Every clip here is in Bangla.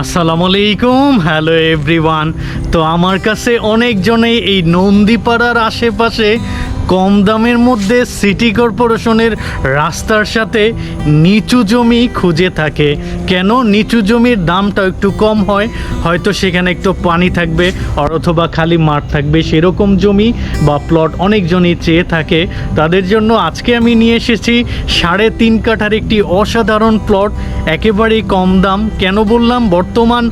আসসালামু আলাইকুম হ্যালো এভরিওয়ান। তো আমার কাছে অনেকজনেই এই নন্দীপাড়ার আশেপাশে কম দামের মধ্যে সিটি কর্পোরেশনের রাস্তার সাথে নিচু জমি খুঁজে থাকে। কেন নিচু জমির দামটা একটু কম হয়? হয়তো সেখানে একটু পানি থাকবে, আর অথবা খালি মাঠ থাকবে, সেরকম জমি বা প্লট অনেকজনই চেয়ে থাকে। তাদের জন্য আজকে আমি নিয়ে এসেছি সাড়ে তিন কাঠার একটি অসাধারণ প্লট একেবারেই কম দাম। কেন বললাম? বর্তমান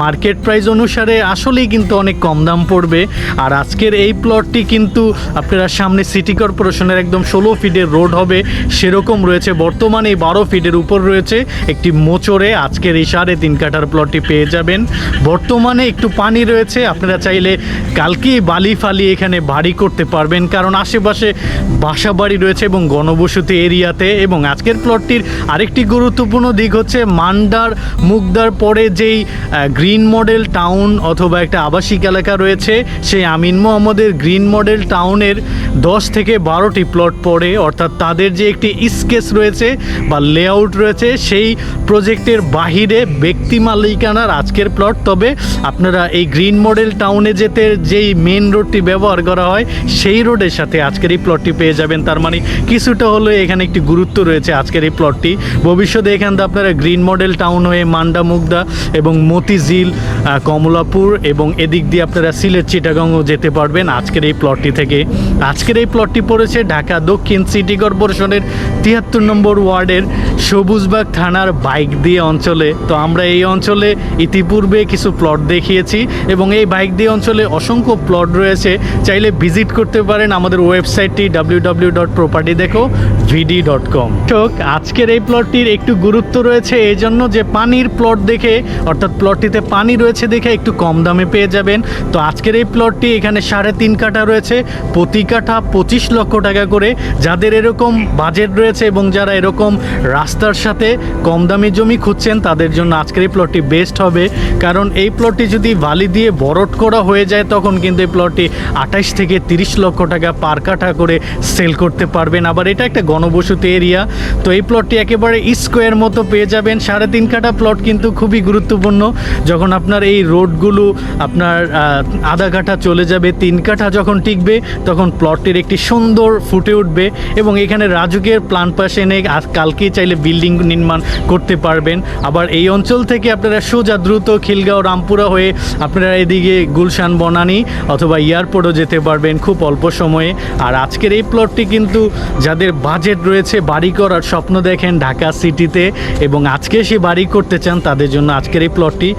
মার্কেট প্রাইস অনুসারে আসলেই কিন্তু অনেক কম দাম পড়বে। আর আজকের এই প্লটটি কিন্তু আপনারা সামনে সিটি কর্পোরেশনের একদম ষোলো ফিটের রোড হবে, সেরকম রয়েছে। বর্তমানে এই বারো ফিটের উপর রয়েছে একটি মোচরে আজকের এই সাড়ে তিন কাঠার প্লটটি পেয়ে যাবেন। বর্তমানে একটু পানি রয়েছে, আপনারা চাইলে কালকেই বালি ফালি এখানে বাড়ি করতে পারবেন, কারণ আশেপাশে বাসা বাড়ি রয়েছে এবং গণবসতি এরিয়াতে। এবং আজকের প্লটটির আরেকটি গুরুত্বপূর্ণ দিক হচ্ছে, মান্ডার মুগদার পরে যেই গ্রিন মডেল টাউন অথবা একটা আবাসিক এলাকা রয়েছে, সেই আমিন মোহাম্মদের গ্রিন মডেল টাউনের দশ থেকে বারোটি প্লট পড়ে, অর্থাৎ তাদের যে একটি স্কেচ রয়েছে বা লেআউট রয়েছে, সেই প্রজেক্টের বাহিরে ব্যক্তি মালিকানার আজকের প্লট তবে আপনারা এই গ্রিন মডেল টাউনে যেতে যেই মেন রোডটি ব্যবহার করা হয়, সেই রোডের সাথে আজকের এই প্লটটি পেয়ে যাবেন। তার মানে কিছুটা হলেও এখানে একটি গুরুত্ব রয়েছে আজকের এই প্লটটি ভবিষ্যতে এখান থেকে আপনারা গ্রিন মডেল টাউন হয়ে মান্ডা মুগদা এবং মতিঝিল কমলাপুর এবং এদিক দিয়ে আপনারা সিলেট চিটাগাংও যেতে পারবেন। আজকের এই প্লটটি থেকে। আজকের এই প্লটটি পড়েছে ঢাকা দক্ষিণ সিটি কর্পোরেশনের তিয়াত্তর নম্বর ওয়ার্ডের সবুজবাগ থানার বাইক দিয়ে অঞ্চলে। তো আমরা এই অঞ্চলে ইতিপূর্বে কিছু প্লট দেখিয়েছি এবং এই বাইক দিয়ে অঞ্চলে অসংখ্য প্লট রয়েছে। চাইলে ভিজিট করতে পারেন আমাদের ওয়েবসাইটটি ডাব্লিউ ডাব্লিউ ডট প্রপার্টি দেখো ভিডি ডট কম আজকের এই প্লটটির একটু গুরুত্ব রয়েছে এই জন্য যে পানির প্লট দেখে, অর্থাৎ প্লটটিতে পানি রয়েছে দেখে একটু কম দামে পেয়ে যাবেন। তো আজকের এই প্লটটি এখানে সাড়ে তিন কাঠা রয়েছে। প্রতি কাঠা পঁচিশ লক্ষ টাকা করে। যাদের এরকম বাজেট রয়েছে এবং যারা এরকম রাস্তার সাথে কম দামি জমি খুঁজছেন, তাদের জন্য আজকের এই প্লটটি বেস্ট হবে। কারণ এই প্লটটি যদি বালি দিয়ে বরট করা হয়ে যায়, তখন কিন্তু এই প্লটটি আঠাশ থেকে তিরিশ লক্ষ টাকা পার কাঠা করে সেল করতে পারবেন। আবার এটা একটা গণবসতি এরিয়া। তো এই প্লটটি একেবারে স্কোয়ার মতো পেয়ে যাবেন। সাড়ে তিন কাঠা প্লট কিন্তু খুবই গুরুত্বপূর্ণ। যখন আপনার এই রোডগুলো আপনার আধা কাঠা চলে যাবে, তিন কাঠা যখন টিকবে, তখন প্লটটির একটি সুন্দর ফুটে উঠবে এবং এখানে রাজুকের প্লান পাশে এনে আজ কালকেই চাইলে বিল্ডিং নির্মাণ করতে পারবেন। আবার এই অঞ্চল থেকে আপনারা সোজা দ্রুত খিলগাঁও, রামপুরা হয়ে আপনারা এদিকে গুলশান, বনানি অথবা এয়ারপোর্টও যেতে পারবেন খুব অল্প সময়ে। আর আজকের এই প্লটটি কিন্তু যাদের বাজেট রয়েছে, বাড়ি করার স্বপ্ন দেখেন ঢাকা সিটিতে এবং আজকে সে বাড়ি করতে চান, তাদের জন্য আজকের এই প্লটটি।